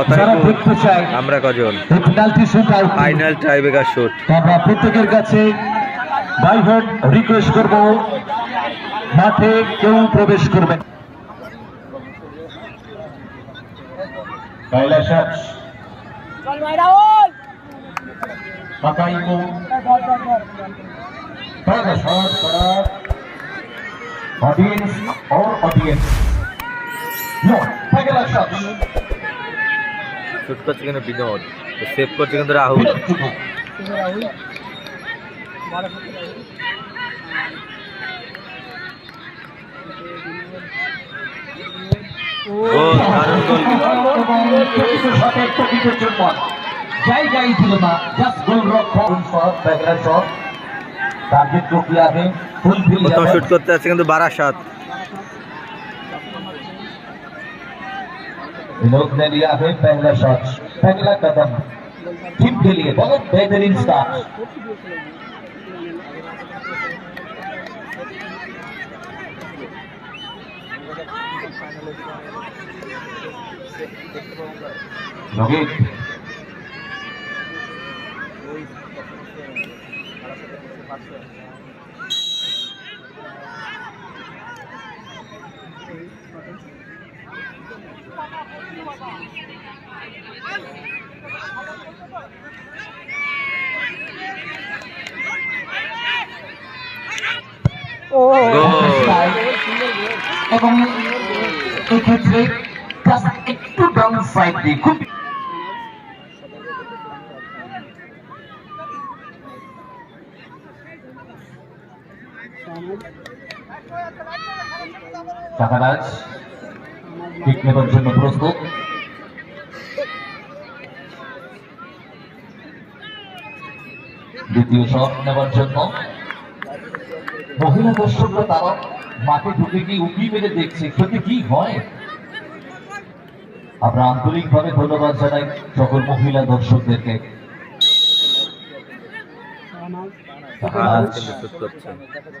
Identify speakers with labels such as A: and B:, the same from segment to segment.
A: কথায়
B: আমরা কজন? ফাইনাল টাইবেকার শুট
A: আমরা প্রত্যেকের কাছে বাইহট রিকোয়েস্ট করব। মাঠে কেউ প্রবেশ করবেন শট করা। Audience or audience no shot
B: shoot করছে কিন্তু বিনোদ। সেভ করছে কিন্তু রাহুল।
A: শুট
B: করতে আছে কিন্তু বারাসাত।
A: विनोद ने लिया है पहला शॉट, पहला कदम। टीम के लिए बहुत बेहतरीन स्टार्ट लोगित
C: ও
A: এবং এক্ষেত্রে একটু ডাউন সাইড দিয়ে খুব শাহানাজ কিক নেবার জন্য প্রস্তুত দ্বিতীয় শট নেবার জন্য মহিলা দর্শকরা তারা মাঠে ঢুকে গিয়ে উঁকি মেরে দেখছে সত্যি কি হয় আমরা আন্তরিকভাবে ধন্যবাদ জানাই সকল মহিলা দর্শকদেরকে
B: রাহুল কিন্তু শুট করছে
A: রেখেছে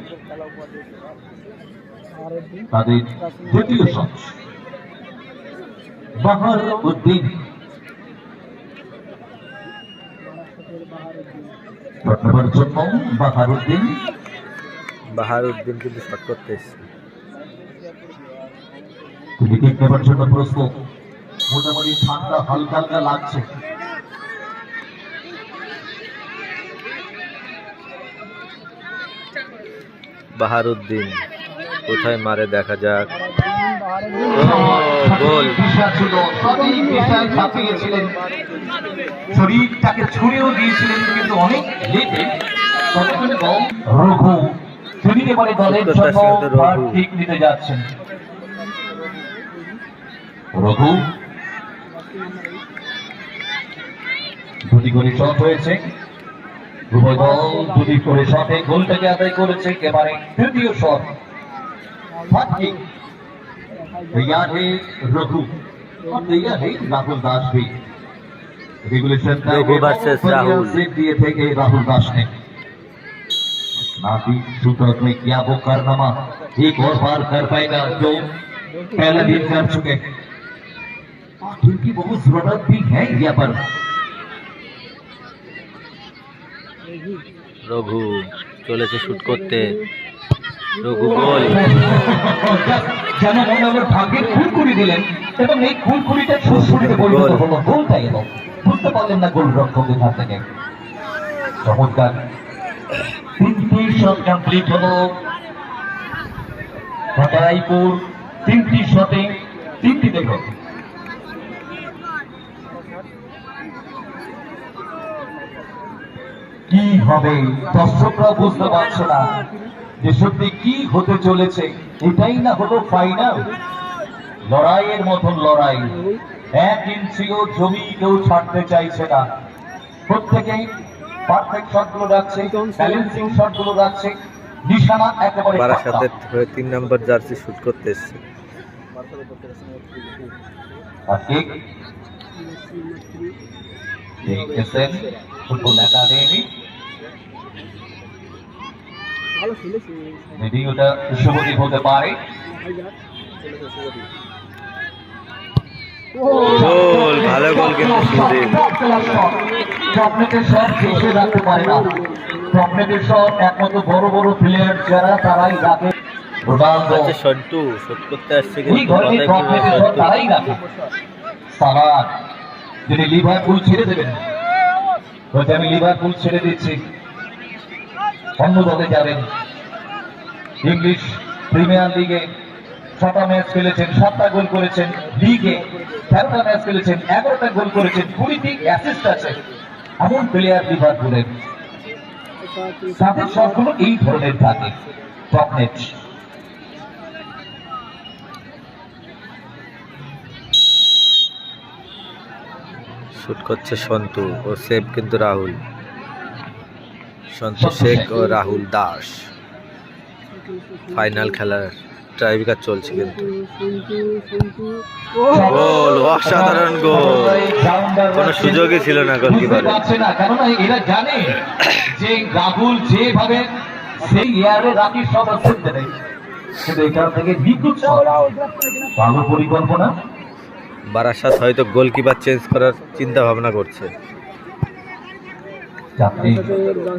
A: তাদের দ্বিতীয় শট বাহার উদ্দিন। শট জন্য বাহার উদ্দিন।
B: বাহার উদ্দিন কিন্তু শট করতে এসছে।
A: তিনি কিক নেবার জন্য প্রস্তুত। মোটামুটি ঠান্ডা হালকা হালকা লাগছে।
B: বাহার উদ্দিন। কোথায় মারে দেখা যাক। গোল।
A: শরীরটাকে ছুঁড়েও দিয়েছিলেন কিন্তু অনেক লেটে। রঘু। তিনি এবারে দলের জন্য ঠিক নিতে যাচ্ছেন। রঘু। দুটি করে শট হয়েছে। উভয় দল দুটি করে শটে গোলটাকে আদায় করেছে। এবারে তৃতীয় শট ঠিক तैयार है रघु और तैयार है राहुल दास भी रेगुलेशन
B: रघु versus राहुल।
A: से दिए थे कि राहुल दास ने नाती शूटर में किया वो कारनामा एक और बार कर पाएगा जो पहले दिन कर चुके और टीम की बहुत जरूरत भी है यहाँ पर
B: রঘু চলেছে শুট করতে
A: যেন মনে আমার ভাগ্যের খুলকুড়ি দিলেন এবং এই খুলকুড়িটা সুরসুরিতে পরিণত হলো। গোলটাই এলো। বুঝতে পারলেন না গোল রক্ষকের হাত থেকে। চমৎকার। তিনটি শট কমপ্লিট হলো। রায়পুর তিনটি শটে তিনটি দেখো। কি হবে? দর্শকরা বুঝতে পারছে না। যে সত্যি কি হতে চলেছে এটাই না হলো ফাইনাল লড়াইয়ের মতন লড়াই। এক ইঞ্চিও জমি কেউ ছাড়তে চাইছে না। প্রত্যেকেই পারফেক্ট শটগুলো রাখছে ব্যালেন্সিং শটগুলো রাখছে নিশানা একেবারে
B: বারাসাতের হয়ে তিন নম্বর জার্সি শুট করতে এসছে।
A: আর ফুটবল একাডেমি ভিডিওটা শুভদীপ হতে পারে
B: গোল ভালো গোল কিন্তু শুভদীপ
A: চকলেটের শট শেষে রাখতে পারে না চকলেটের শট একমাত্র বড় বড় প্লেয়ার যারা তারাই রাখে
B: করতে আসছে কিন্তু
A: তারাই রাখে সালাদ তিনি লিভারপুল ছেড়ে দেবেন আমি লিভারপুল ছেড়ে দিচ্ছি অন্য দলে যাবেন। ইংলিশ প্রিমিয়ার লিগে ছটা ম্যাচ খেলেছেন, সাতটা গোল করেছেন, লিগে তেরোটা ম্যাচ খেলেছেন, এগারোটা গোল করেছেন, কুড়িটি অ্যাসিস্ট আছে এমন প্লেয়ার লিভারপুলের তাদের সবগুলো এই ধরনের থাকে চকলেট
B: শুট করছে সন্তু, ও সেভ কিন্তু রাহুল। সন্তু শেখ ও রাহুল দাস। ফাইনাল খেলার ট্রাইবিকার চলছে কিন্তু। গোল অসাধারণ গোল কোনো সুযোগই ছিল না
A: পারছে কেননা
B: বারাসাত হয়তো গোলকিপার চেঞ্জ করার চিন্তা ভাবনা করছে।
A: চারটি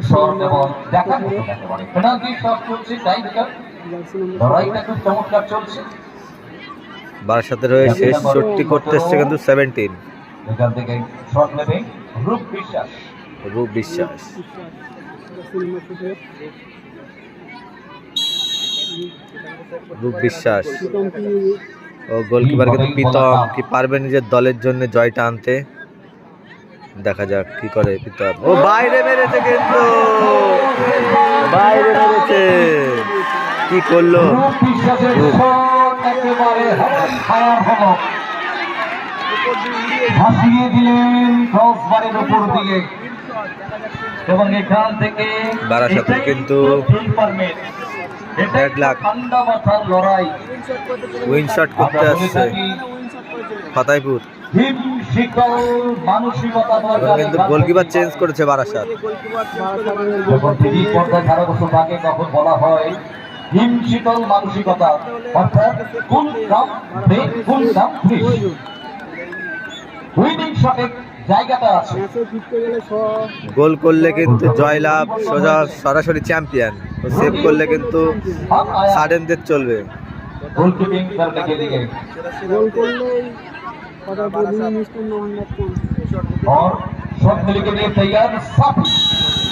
A: শট এবং দেখার মতো একেবারে। পেনাল্টি শট চলছে তাই লড়াইটা খুব চমৎকার চলছে।
B: বারাসাতের হয়ে শেষ শটটি করতে এসছে কিন্তু সেভেন্টিন
A: এখান থেকে শট নেবে রূপ বিশ্বাস।
B: রূপ বিশ্বাস। রূপ বিশ্বাস। ও গোলকিপার কিন্তু প্রীতম কি পারবে নিজের দলের জন্য জয়টা আনতে? দেখা যাক কি করে প্রীতম ও বাইরে মেরেছে কিন্তু। বাইরে মেরেছে। কি করল?
A: ভাসিয়ে দিলেন ক্রসবারের উপর এবং এখান থেকে
B: বারাসাতের কিন্তু
A: মাথার লড়াই।
B: উইন শট করতে আসছে। ফাতাইপুর। কিন্তু গোলকিপার চেঞ্জ করেছে বারাসাত।
A: বলা হয় হিম শীতল মানসিকতা অর্থাৎ উইনিং শটে
B: গোল করলে কিন্তু জয়লাভ সোজা সরাসরি চ্যাম্পিয়ন। ও সেভ করলে কিন্তু সাডেনদের চলবে।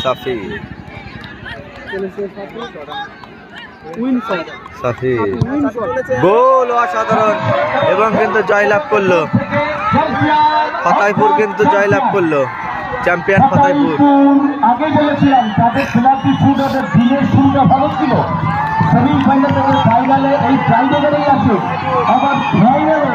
B: সাফি। সাফি। গোল অসাধারণ। এবং কিন্তু জয়লাভ করল। ফতাইপুর কিন্তু জয়লাভ করল। চ্যাম্পিয়ন ফতাইপুর।
A: আগে বলেছিলাম, তাদের খেলাটি শুট ওদের দিনের শুরুটা ভালো ছিল। সেমিফাইনাল থেকে ফাইনালে এই টাইব্রেকারেই আসে আবার ফাইনালে